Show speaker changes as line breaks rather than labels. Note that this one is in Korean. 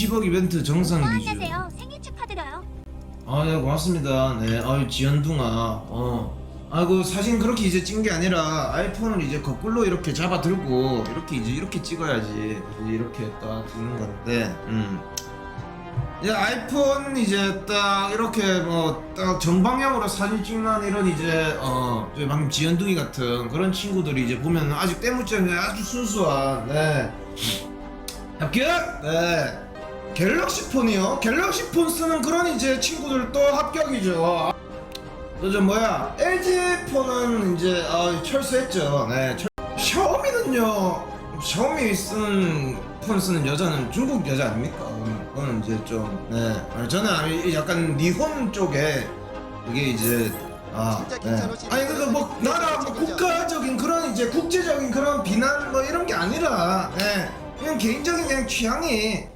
20억 이벤트 정상
뭐
기준.
안녕하세요. 생일 축하드려요.
아, 네, 고맙습니다. 네, 아유, 지연둥아. 어. 아이고, 사진 그렇게 이제 찍은 게 아니라 아이폰을 이제 거꾸로 이렇게 잡아 들고 이렇게 이제 이렇게 찍어야지. 이렇게 딱 찍는 건데, 음. 이제 아이폰 이제 딱 이렇게 뭐 딱 정방향으로 사진 찍는 이런 이제 어 저희 방금 지연둥이 같은 그런 친구들이 이제 보면 아직 때묻지 아주 순수한 네 합격 네 갤럭시 폰이요 갤럭시 폰 쓰는 그런 이제 친구들도 합격이죠 그저 뭐야 LG 폰은 이제 아, 철수했죠 네 철... 샤오미는요 샤오미 쓰는 폰 쓰는 여자는 중국 여자 아닙니까? 그거는, 이제 좀 네. 아, 저는 아, 약간 니혼 쪽에 그게 이제 아, 네. 아니 그뭐 나라 뭐 국가적인 그런 이제 국제적인 그런 비난 뭐 이런 게 아니라 네. 그냥 개인적인 그냥 취향이